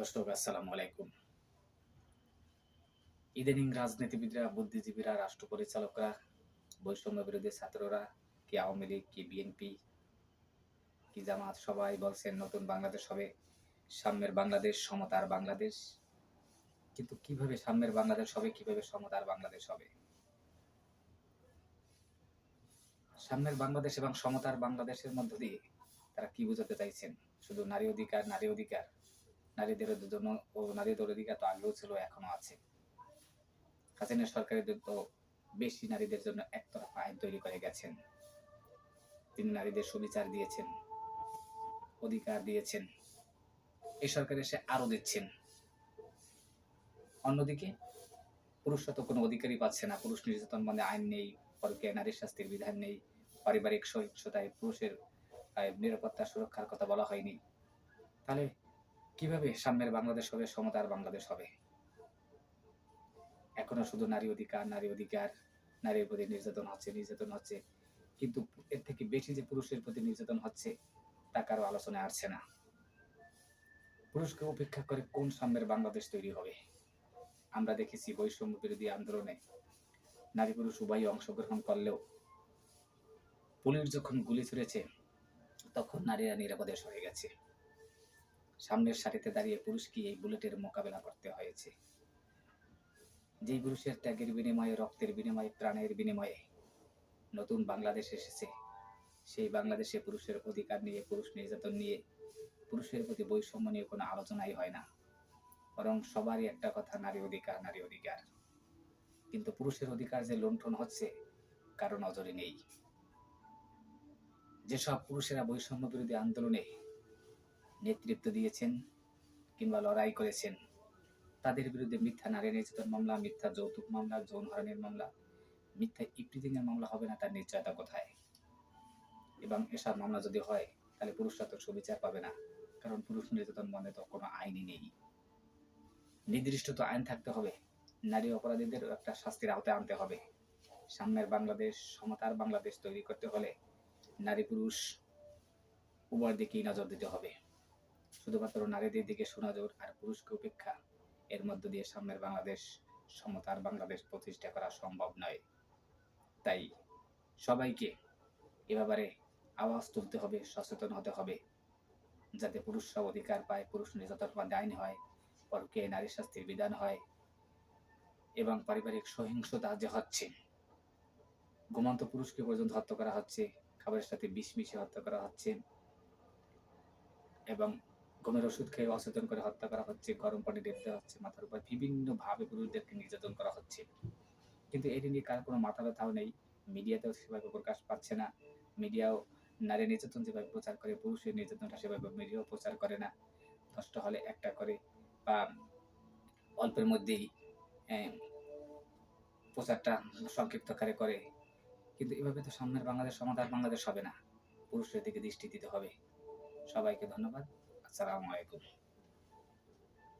দর্শক, আসসালামু আলাইকুম। ইদানিং রাজনীতিবিদরা, বুদ্ধিজীবীরা রাষ্ট্র পরিচালকরা বৈষম্য বিরোধী ছাত্ররা, কি আওয়ামী লীগ, কি বিএনপি, কি জামাত, সবাই বলছেন নতুন বাংলাদেশ হবে, সাম্যের বাংলাদেশ, সমতার বাংলাদেশ। কিন্তু কীভাবে সাম্যের বাংলাদেশ হবে, কীভাবে সমতার বাংলাদেশ হবে? সাম্যের বাংলাদেশ এবং সমতার বাংলাদেশের মধ্য দিয়ে তারা কি বোঝাতে চাইছেন? শুধু নারী অধিকার নারী অধিকার? নারীদের জন্য নারীদের অধিকার তো আগেও ছিল, এখনও আছে। হাসিনা সরকারের তো বেশি নারীদের জন্য একতরফা আইন তৈরি করে গেছেন। তিনি নারীদের সুবিচার দিয়েছেন, অধিকার দিয়েছেন। এই সরকার এসে আরও দিচ্ছেন। অন্যদিকে, পুরুষরা তো কোনো অধিকারই পাচ্ছে না। পুরুষ নির্যাতন মানে আইন নেই, পরকে নারীর শাস্তির বিধান নেই, পারিবারিক সহিংসতায় পুরুষের নিরাপত্তা সুরক্ষার কথা বলা হয়নি। তাহলে কীভাবে সামনের বাংলাদেশ হবে, সমতার বাংলাদেশ হবে? এখনও শুধু নারী অধিকার নারী অধিকার, নারীর প্রতি নির্যাতন হচ্ছে নির্যাতন হচ্ছে। কিন্তু এর থেকে বেশি যে পুরুষের প্রতি নির্যাতন হচ্ছে, তা কারও আলোচনায় আসছে না। পুরুষকে উপেক্ষা করে কোন সামনের বাংলাদেশ তৈরি হবে? আমরা দেখেছি বৈষম্য বিরোধী আন্দোলনে নারী পুরুষ উভয়ই অংশগ্রহণ করলেও পুলিশ যখন গুলি ছুড়েছে, তখন নারীরা নিরাপদে সরে গেছে। সামনের সারিতে দাঁড়িয়ে পুরুষকে এই বুলেটের মোকাবেলা করতে হয়েছে? যেই পুরুষের ত্যাগের বিনিময়ে, রক্তের বিনিময়ে, প্রাণের বিনিময়ে নতুন বাংলাদেশ এসেছে, সেই বাংলাদেশে পুরুষের অধিকার নিয়ে, পুরুষ নির্যাতন নিয়ে, পুরুষের প্রতি বৈষম্য নিয়ে কোনো আলোচনাই হয় না। বরং সবারই একটা কথা, নারী অধিকার নারী অধিকার। কিন্তু পুরুষের অধিকার যে লুণ্ঠন হচ্ছে, কারও নজরে নেই। যেসব পুরুষেরা বৈষম্য বিরোধী আন্দোলনে নেতৃত্ব দিয়েছেন কিংবা লড়াই করেছেন, তাদের বিরুদ্ধে মিথ্যা নারী নির্যাতন মামলা, মিথ্যা যৌতুক মামলা, যৌন হরণের মামলা, মিথ্যা ইপ্রিজিং মামলা হবে না তার নিশ্চয়তা কোথায়? এবং এসব মামলা যদি হয়, তাহলে পুরুষরা তো সুবিচার পাবে না, কারণ পুরুষ নির্যাতন বন্ধে তো কোনো আইনই নেই। নির্দিষ্ট তো আইন থাকতে হবে, নারী অপরাধীদের একটা শাস্তির আওতায় আনতে হবে। সামনের বাংলাদেশ, সমতার বাংলাদেশ তৈরি করতে হলে নারী পুরুষ উভয়ের দিকেই নজর দিতে হবে। শুধুমাত্র নারীদের দিকে সুনজর আর পুরুষকে উপেক্ষা, এর মধ্য দিয়ে সামনের বাংলাদেশ সমতার বাংলাদেশ প্রতিষ্ঠা করা সম্ভব নয়। তাই সবাইকে এ ব্যাপারে আওয়াজ তুলতে হবে, সচেতন হতে হবে, যাতে পুরুষরা অধিকার পায়, পুরুষ নির্যাতন আইন হয়, পরকে নারী শাস্তির বিধান হয় এবং পারিবারিক সহিংসতা যে হচ্ছে, ঘুমন্ত পুরুষকে পর্যন্ত হত্যা করা হচ্ছে, খাবারের সাথে বিষ মিশিয়ে হত্যা করা হচ্ছে এবং ঘুমের ওষুধ খেয়ে অচেতন করে হত্যা করা হচ্ছে, গরম পানি দেখতে হচ্ছে, মাথার উপর বিভিন্ন ভাবে পুরুষদেরকে নির্যাতন করা হচ্ছে। কিন্তু এটি নিয়ে কার কোনো মাথা ব্যথাও নেই। মিডিয়াতেও সেভাবে প্রকাশ পাচ্ছে না। মিডিয়াও নারী নির্যাতন যেভাবে প্রচার করে, পুরুষের নির্যাতনটা সেভাবে মিডিয়াও প্রচার করে না। দশটা হলে একটা করে বা অল্পের মধ্যেই প্রচারটা সংক্ষিপ্ত করে। কিন্তু এভাবে তো সামনের বাংলাদেশ সমাধান বাংলাদেশ হবে না। পুরুষের দিকে দৃষ্টি দিতে হবে। সবাইকে ধন্যবাদ। আসসালামু আলাইকুম